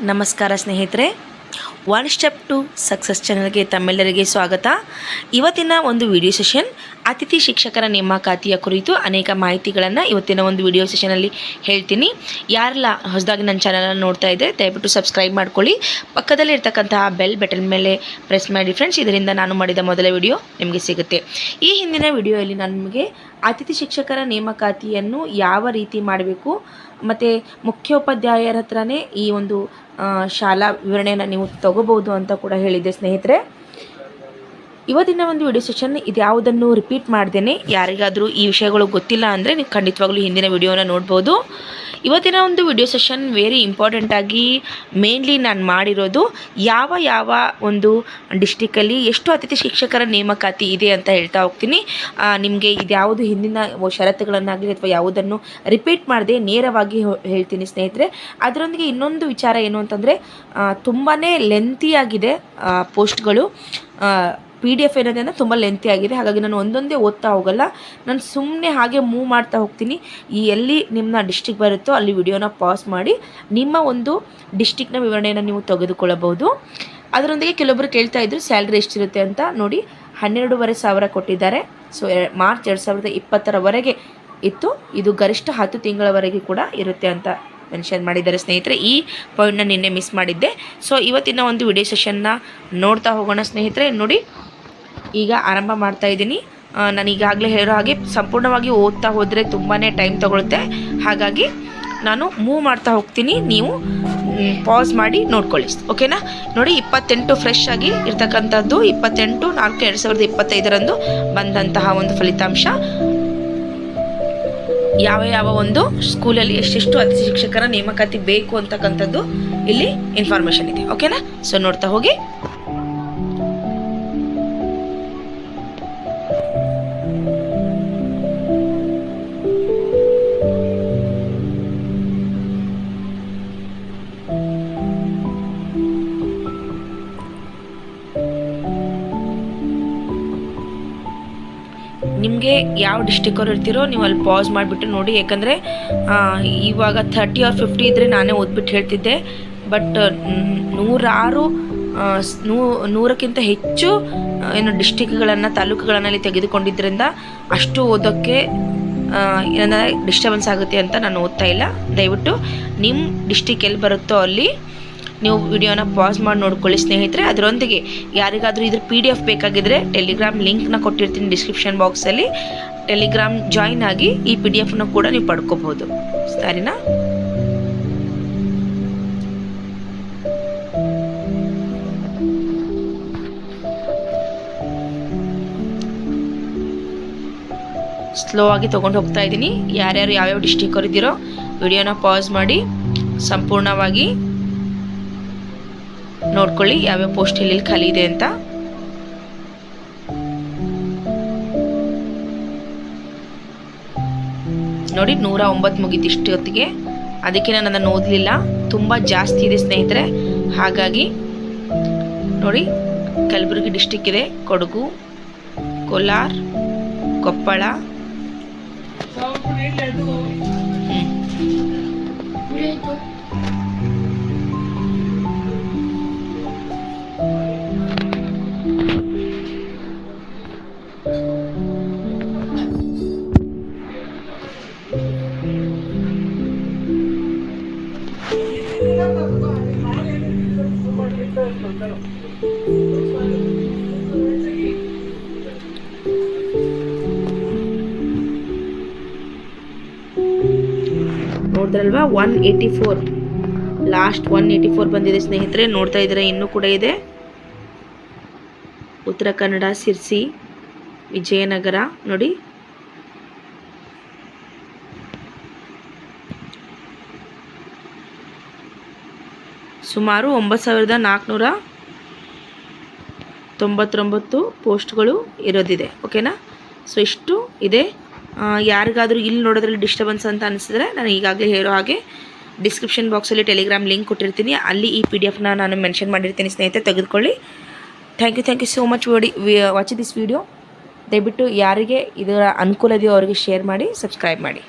ನಮಸ್ಕಾರ ಸ್ನೇಹಿತರೆ. One step to success ಚಾನಲ್ಗೆ ತಮ್ಮೆಲ್ಲರಿಗೆ ಸ್ವಾಗತ. ಇವತ್ತಿನ ಒಂದು ವಿಡಿಯೋ ಸೆಷನ್ ಅತಿಥಿ ಶಿಕ್ಷಕರ ನೇಮಕಾತಿಯ ಕುರಿತು ಅನೇಕ ಮಾಹಿತಿಗಳನ್ನು ಇವತ್ತಿನ ಒಂದು ವಿಡಿಯೋ ಸೆಷನಲ್ಲಿ ಹೇಳ್ತೀನಿ. ಯಾರೆಲ್ಲ ಹೊಸದಾಗಿ ನನ್ನ ಚಾನಲನ್ನು ನೋಡ್ತಾ ಇದ್ದರೆ ದಯವಿಟ್ಟು ಸಬ್ಸ್ಕ್ರೈಬ್ ಮಾಡ್ಕೊಳ್ಳಿ. ಪಕ್ಕದಲ್ಲಿ ಇರ್ತಕ್ಕಂತಹ ಬೆಲ್ ಬಟನ್ ಮೇಲೆ ಪ್ರೆಸ್ ಮಾಡಿ ಫ್ರೆಂಡ್ಸ್ ಇದರಿಂದ ನಾನು ಮಾಡಿದ ಮೊದಲ ವಿಡಿಯೋ ನಿಮಗೆ ಸಿಗುತ್ತೆ. ಈ ಹಿಂದಿನ ವಿಡಿಯೋಯಲ್ಲಿ ನಾನು ನಿಮಗೆ ಅತಿಥಿ ಶಿಕ್ಷಕರ ನೇಮಕಾತಿಯನ್ನು ಯಾವ ರೀತಿ ಮಾಡಬೇಕು, ಮತ್ತು ಮುಖ್ಯೋಪಾಧ್ಯಾಯರ ಹತ್ರನೇ ಈ ಒಂದು ಶಾಲಾ ವಿವರಣೆಯನ್ನು ನೀವು ತಗೋಬೋದು ಅಂತ ಕೂಡ ಹೇಳಿದ್ದೆ ಸ್ನೇಹಿತರೆ. ಇವತ್ತಿನ ಒಂದು ವಿಡಿಯೋ ಸೆಷನ್ ಇದು ಯಾವುದನ್ನು ರಿಪೀಟ್ ಮಾಡ್ದೇನೆ? ಯಾರಿಗಾದರೂ ಈ ವಿಷಯಗಳು ಗೊತ್ತಿಲ್ಲ ಅಂದರೆ ನೀವು ಖಂಡಿತವಾಗ್ಲೂ ಹಿಂದಿನ ವಿಡಿಯೋನ ನೋಡ್ಬೋದು. ಇವತ್ತಿನ ಒಂದು ವಿಡಿಯೋ ಸೆಷನ್ ವೆರಿ ಇಂಪಾರ್ಟೆಂಟಾಗಿ ಮೇನ್ಲಿ ನಾನು ಮಾಡಿರೋದು ಯಾವ ಯಾವ ಒಂದು ಡಿಸ್ಟಿಕಲ್ಲಿ ಎಷ್ಟು ಅತಿಥಿ ಶಿಕ್ಷಕರ ನೇಮಕಾತಿ ಇದೆ ಅಂತ ಹೇಳ್ತಾ ಹೋಗ್ತೀನಿ. ನಿಮಗೆ ಇದ್ಯಾವುದು ಹಿಂದಿನ ಷರತ್ತುಗಳನ್ನಾಗಲಿ ಅಥವಾ ಯಾವುದನ್ನು ರಿಪೀಟ್ ಮಾಡದೆ ನೇರವಾಗಿ ಹೇಳ್ತೀನಿ ಸ್ನೇಹಿತರೆ. ಅದರೊಂದಿಗೆ ಇನ್ನೊಂದು ವಿಚಾರ ಏನು ಅಂತಂದರೆ ತುಂಬಾ ಲೆಂತಿಯಾಗಿದೆ ಪೋಸ್ಟ್ಗಳು ಪಿ ಡಿ ಎಫ್ ಏನಿದೆ ಅಂದರೆ ತುಂಬ ಲೆಂತಿ ಆಗಿದೆ. ಹಾಗಾಗಿ ನಾನು ಒಂದೊಂದೇ ಓದ್ತಾ ಹೋಗಲ್ಲ. ನಾನು ಸುಮ್ಮನೆ ಹಾಗೆ ಮೂವ್ ಮಾಡ್ತಾ ಹೋಗ್ತೀನಿ. ಈ ಎಲ್ಲಿ ನಿಮ್ಮ ಡಿಸ್ಟಿಕ್ ಬರುತ್ತೋ ಅಲ್ಲಿ ವಿಡಿಯೋನ ಪಾಸ್ ಮಾಡಿ ನಿಮ್ಮ ಒಂದು ಡಿಸ್ಟಿಕ್ನ ವಿವರಣೆಯನ್ನು ನೀವು ತೆಗೆದುಕೊಳ್ಳಬಹುದು. ಅದರೊಂದಿಗೆ ಕೆಲವೊಬ್ಬರು ಕೇಳ್ತಾ ಇದ್ರು ಸ್ಯಾಲ್ರಿ ಎಷ್ಟಿರುತ್ತೆ ಅಂತ ನೋಡಿ ಹನ್ನೆರಡೂವರೆ ಸಾವಿರ ಕೊಟ್ಟಿದ್ದಾರೆ. ಸೊ ಮಾರ್ಚ್ ಎರಡು ಸಾವಿರದ ಇಪ್ಪತ್ತರವರೆಗೆ ಇತ್ತು. ಇದು ಗರಿಷ್ಠ ಹತ್ತು ತಿಂಗಳವರೆಗೆ ಕೂಡ ಇರುತ್ತೆ ಅಂತ ಮೆನ್ಷನ್ ಮಾಡಿದ್ದಾರೆ ಸ್ನೇಹಿತರೆ. ಈ ಪಾಯಿಂಟ್ನ ನಿನ್ನೆ ಮಿಸ್ ಮಾಡಿದ್ದೆ. ಸೊ ಇವತ್ತಿನ ಒಂದು ವಿಡಿಯೋ ಸೆಷನ್ನ ನೋಡ್ತಾ ಹೋಗೋಣ ಸ್ನೇಹಿತರೆ. ನೋಡಿ ಈಗ ಆರಂಭ ಮಾಡ್ತಾ ಇದ್ದೀನಿ. ನಾನು ಈಗಾಗಲೇ ಹೇಳೋ ಹಾಗೆ ಸಂಪೂರ್ಣವಾಗಿ ಓದ್ತಾ ಹೋದರೆ ತುಂಬಾ ಟೈಮ್ ತಗೊಳುತ್ತೆ. ಹಾಗಾಗಿ ನಾನು ಮೂವ್ ಮಾಡ್ತಾ ಹೋಗ್ತೀನಿ. ನೀವು ಪಾಸ್ ಮಾಡಿ ನೋಡ್ಕೊಳ್ಳಿ. ಓಕೆನಾ? ನೋಡಿ, ಇಪ್ಪತ್ತೆಂಟು ಫ್ರೆಶ್ ಆಗಿ ಇರ್ತಕ್ಕಂಥದ್ದು, ಇಪ್ಪತ್ತೆಂಟು ನಾಲ್ಕು ಎರಡು ಸಾವಿರದ ಇಪ್ಪತ್ತೈದರಂದು ಬಂದಂತಹ ಒಂದು ಫಲಿತಾಂಶ. ಯಾವ ಯಾವ ಒಂದು ಸ್ಕೂಲಲ್ಲಿ ಎಷ್ಟೆಷ್ಟು ಅತಿಥಿ ಶಿಕ್ಷಕರ ನೇಮಕಾತಿ ಬೇಕು ಅಂತಕ್ಕಂಥದ್ದು ಇಲ್ಲಿ ಇನ್ಫಾರ್ಮೇಷನ್ ಇದೆ. ಓಕೆನಾ? ಸೊ ನೋಡ್ತಾ ಹೋಗಿ. ನಿಮಗೆ ಯಾವ ಡಿಸ್ಟಿಕವ್ರು ಇರ್ತೀರೋ ನೀವು ಅಲ್ಲಿ ಪಾಸ್ ಮಾಡಿಬಿಟ್ಟು ನೋಡಿ. ಯಾಕಂದರೆ ಇವಾಗ ಥರ್ಟಿ ಆರ್ ಫಿಫ್ಟಿ ಇದ್ದರೆ ನಾನೇ ಓದ್ಬಿಟ್ಟು ಹೇಳ್ತಿದ್ದೆ. ಬಟ್ ನೂರಾರು ನೂ, ನೂರಕ್ಕಿಂತ ಹೆಚ್ಚು ಏನು ಡಿಸ್ಟಿಕ್ಗಳನ್ನು ತಾಲೂಕುಗಳನ್ನಲ್ಲಿ ತೆಗೆದುಕೊಂಡಿದ್ದರಿಂದ ಅಷ್ಟು ಓದೋಕ್ಕೆ ಏನಂದರೆ ಡಿಸ್ಟರ್ಬೆನ್ಸ್ ಆಗುತ್ತೆ ಅಂತ ನಾನು ಓದ್ತಾ ಇಲ್ಲ. ದಯವಿಟ್ಟು ನಿಮ್ಮ ಡಿಸ್ಟಿಕ್ ಎಲ್ಲಿ ಬರುತ್ತೋ ಅಲ್ಲಿ ನೀವು ವಿಡಿಯೋನ ಪಾಸ್ ಮಾಡಿ ನೋಡ್ಕೊಳ್ಳಿ, ಸ್ನೇಹಿತರೆ. ಅದರೊಂದಿಗೆ ಯಾರಿಗಾದರೂ ಇದ್ರ ಪಿ ಡಿ ಎಫ್ ಬೇಕಾಗಿದ್ದರೆ ಟೆಲಿಗ್ರಾಮ್ ಲಿಂಕ್ನ ಕೊಟ್ಟಿರ್ತೀನಿ ಡಿಸ್ಕ್ರಿಪ್ಷನ್ ಬಾಕ್ಸಲ್ಲಿ ಟೆಲಿಗ್ರಾಮ್ ಜಾಯಿನ್ ಆಗಿ ಈ ಪಿ ಡಿ ಎಫ್ನ ಕೂಡ ನೀವು ಪಡ್ಕೋಬೋದು ಸರಿನಾ? ಸ್ಲೋ ಆಗಿ ತೊಗೊಂಡು ಹೋಗ್ತಾ ಇದ್ದೀನಿ. ಯಾರ್ಯಾರು ಯಾವ್ಯಾವ ಡಿಸ್ಟಿಕ್ ಅವರಿದ್ದೀರೋ ವಿಡಿಯೋನ ಪಾಸ್ ಮಾಡಿ, ಸಂಪೂರ್ಣವಾಗಿ ನೋಡ್ಕೊಳ್ಳಿ ಯಾವ್ಯಾವ ಪೋಸ್ಟ್ ಇಲ್ಲಿ ಖಾಲಿ ಇದೆ ಅಂತ. ನೋಡಿ ನೂರ ಒಂಬತ್ತು ಮುಗೀತು ಇಷ್ಟು ಹೊತ್ತಿಗೆ ಅದಕ್ಕೆ ನಾನು ಅದನ್ನು ಓದಲಿಲ್ಲ. ತುಂಬ ಜಾಸ್ತಿ ಇದೆ ಸ್ನೇಹಿತರೆ. ಹಾಗಾಗಿ ನೋಡಿ ಕಲಬುರಗಿ ಡಿಸ್ಟಿಕ್ ಇದೆ. ಕೊಡಗು ಕೋಲಾರ ಕೊಪ್ಪಳ. ಹ್ಮ್. ನೋಡಿದ್ರಲ್ವಾ? One eighty four last one eighty four ಬಂದಿದೆ ಸ್ನೇಹಿತರೆ, ನೋಡ್ತಾ ಇದ್ದೀರಾ, ಇನ್ನೂ ಕೂಡ ಇದೆ. ಉತ್ತರ ಕನ್ನಡ ಸಿರ್ಸಿ ವಿಜಯನಗರ, ನೋಡಿ. ಸುಮಾರು ಒಂಬತ್ತು ಸಾವಿರದ ನಾಲ್ಕುನೂರ ತೊಂಬತ್ತೊಂಬತ್ತು ಪೋಸ್ಟ್ಗಳು ಇರೋದಿದೆ, ಓಕೆನಾ? ಸೊ, ಇಷ್ಟು ಇದೆ. ಯಾರಿಗಾದರೂ ಇಲ್ಲಿ ನೋಡೋದ್ರಲ್ಲಿ ಡಿಸ್ಟರ್ಬೆನ್ಸ್ ಅಂತ ಅನಿಸಿದ್ರೆ ನಾನು ಈಗಾಗಲೇ ಹೇಳೋ ಹಾಗೆ ಡಿಸ್ಕ್ರಿಪ್ಷನ್ ಬಾಕ್ಸಲ್ಲಿ ಟೆಲಿಗ್ರಾಮ್ ಲಿಂಕ್ ಕೊಟ್ಟಿರ್ತೀನಿ. ಅಲ್ಲಿ ಈ ಪಿ ಡಿ ಎಫ್ನ ನಾನು ಮೆನ್ಷನ್ ಮಾಡಿರ್ತೀನಿ, ಸ್ನೇಹಿತರೆ, ತೆಗೆದುಕೊಳ್ಳಿ. Thank you thank you so much ವಡಿ watch this video ದಯವಿಟ್ಟು ಯಾರಿಗೆ ಇದರ ಅನುಕೂಲ ಇದೆಯೋ ಅವರಿಗೆ ಶೇರ್ ಮಾಡಿ ಸಬ್ಸ್ಕ್ರೈಬ್ ಮಾಡಿ.